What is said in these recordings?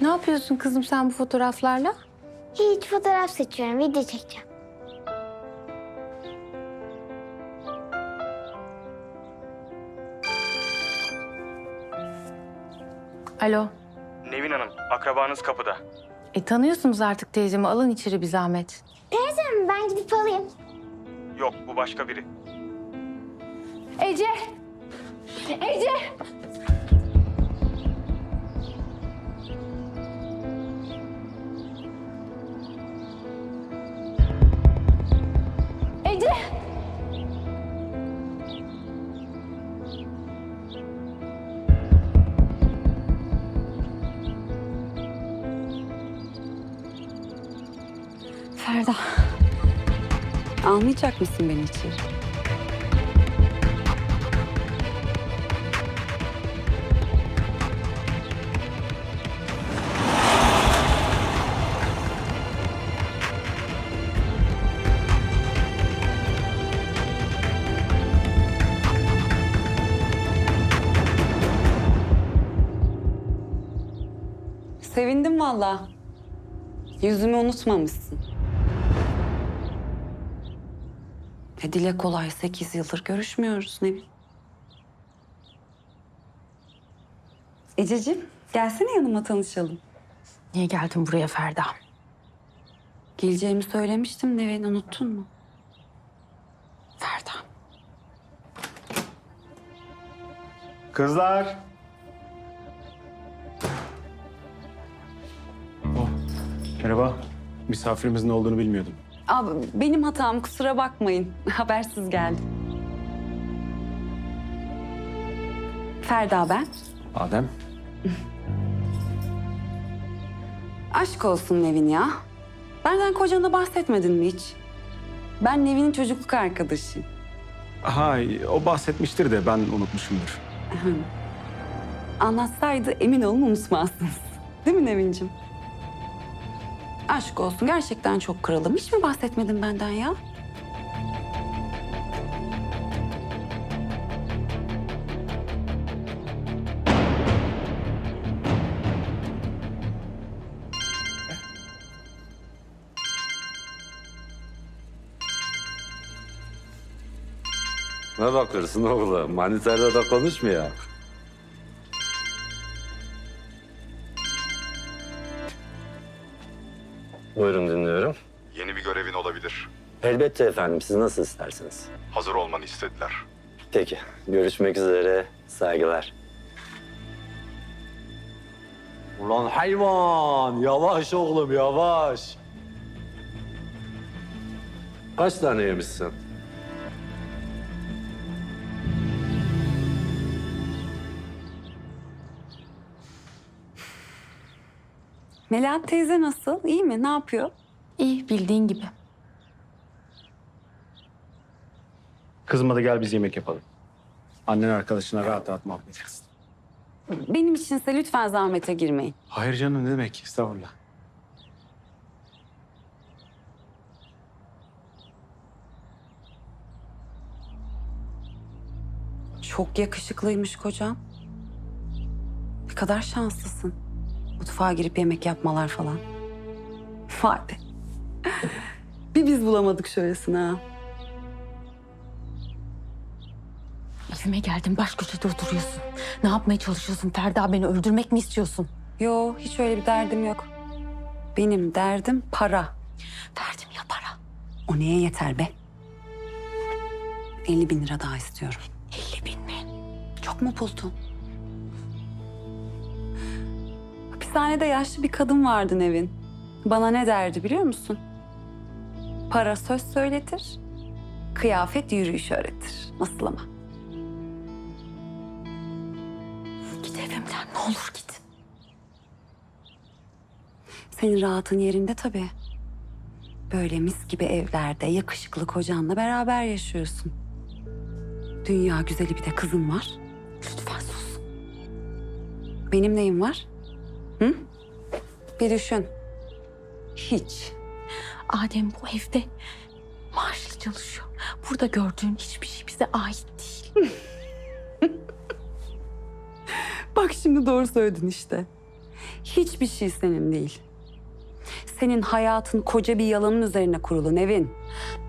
Ne yapıyorsun kızım sen bu fotoğraflarla? Hiç fotoğraf seçiyorum, video çekeceğim. Alo. Nevin Hanım, akrabanız kapıda. E tanıyorsunuz artık teyzemi. Alın içeri bir zahmet. Teyzem ben gidip alayım. Yok, bu başka biri. Ece! Ece! Ferda. Almayacak mısın beni içeri? Sevindim valla. Yüzümü unutmamışsın. E dile kolay sekiz yıldır görüşmüyoruz Nevin. Ececiğim gelsene yanıma tanışalım. Niye geldin buraya Ferda? Geleceğimi söylemiştim Nevin unuttun mu? Ferda. Kızlar. Oh, merhaba. Misafirimizin olduğunu bilmiyordum. Abi benim hatam kusura bakmayın. Habersiz geldim. Ferda ben. Adem. Aşk olsun Nevin ya. Benden kocana bahsetmedin mi hiç? Ben Nevin'in çocukluk arkadaşıyım. Ha, o bahsetmiştir de ben unutmuşumdur. Anlatsaydı emin olun unutmazsınız. Değil mi Nevin'cim? Aşk olsun gerçekten çok kralım. Hiç mi bahsetmedin benden ya? Ne bakıyorsun oğlum? Manitayla da konuşmuyor. Buyurun dinliyorum. Yeni bir görevin olabilir. Elbette efendim. Siz nasıl isterseniz. Hazır olmanı istediler. Peki. Görüşmek üzere. Saygılar. Ulan hayvan! Yavaş oğlum yavaş. Kaç tane yemişsin? Melahat teyze nasıl? İyi mi? Ne yapıyor? İyi bildiğin gibi. Kızıma da gel biz yemek yapalım. Annen arkadaşına rahat rahat muhabbet etsin. Benim içinse lütfen zahmete girmeyin. Hayır canım ne demek? Estağfurullah. Çok yakışıklıymış kocam. Ne kadar şanslısın. Mutfağa girip yemek yapmalar falan. Vay be. Bir biz bulamadık şöylesine ha. Evime geldin baş köşede oturuyorsun. Ne yapmaya çalışıyorsun Ferda? Beni öldürmek mi istiyorsun? Yo hiç öyle bir derdim yok. Benim derdim para. Verdim ya para. O neye yeter be? 50 bin lira daha istiyorum. 50 bin mi? Çok mu buldun? Hapishanede yaşlı bir kadın vardı Nevin. Bana ne derdi biliyor musun? Para söz söyletir, kıyafet yürüyüş öğretir. Nasıl ama? Git evimden ne olur git. Senin rahatın yerinde tabii. Böyle mis gibi evlerde yakışıklı kocanla beraber yaşıyorsun. Dünya güzeli bir de kızın var. Lütfen sus. Benim neyim var? Hı? Bir düşün. Hiç. Adem bu evde maaşlı çalışıyor. Burada gördüğün hiçbir şey bize ait değil. Bak şimdi doğru söyledin işte. Hiçbir şey senin değil. Senin hayatın koca bir yalanın üzerine kurulu Nevin.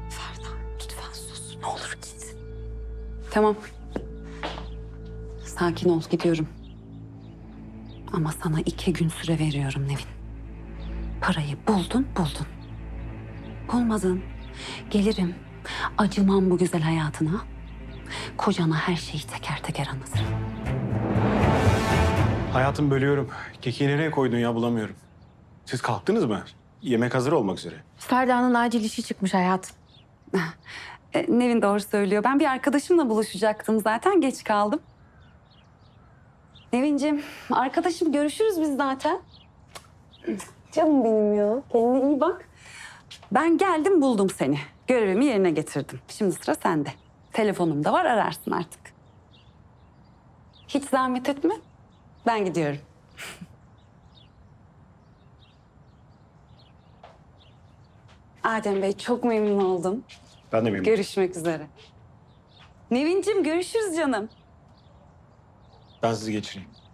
Ferda lütfen sus. Ne olur git. Tamam. Sakin ol gidiyorum. Ama sana iki gün süre veriyorum Nevin. Parayı buldun buldun. Bulmadın. Gelirim. Acımam bu güzel hayatına. Kocana her şeyi teker teker anlatırım. Hayatım bölüyorum. Kekiği nereye koydun ya bulamıyorum. Siz kalktınız mı? Yemek hazır olmak üzere. Ferda'nın acil işi çıkmış hayatım. E, Nevin doğru söylüyor. Ben bir arkadaşımla buluşacaktım zaten. Geç kaldım. Nevin'cim, arkadaşım görüşürüz biz zaten. Canım benim ya. Kendine iyi bak. Ben geldim buldum seni. Görevimi yerine getirdim. Şimdi sıra sende. Telefonum da var ararsın artık. Hiç zahmet etme. Ben gidiyorum. Adem Bey çok memnun oldum. Ben de memnunum. Görüşmek üzere. Nevin'cim görüşürüz canım. Ben sizi geçireyim.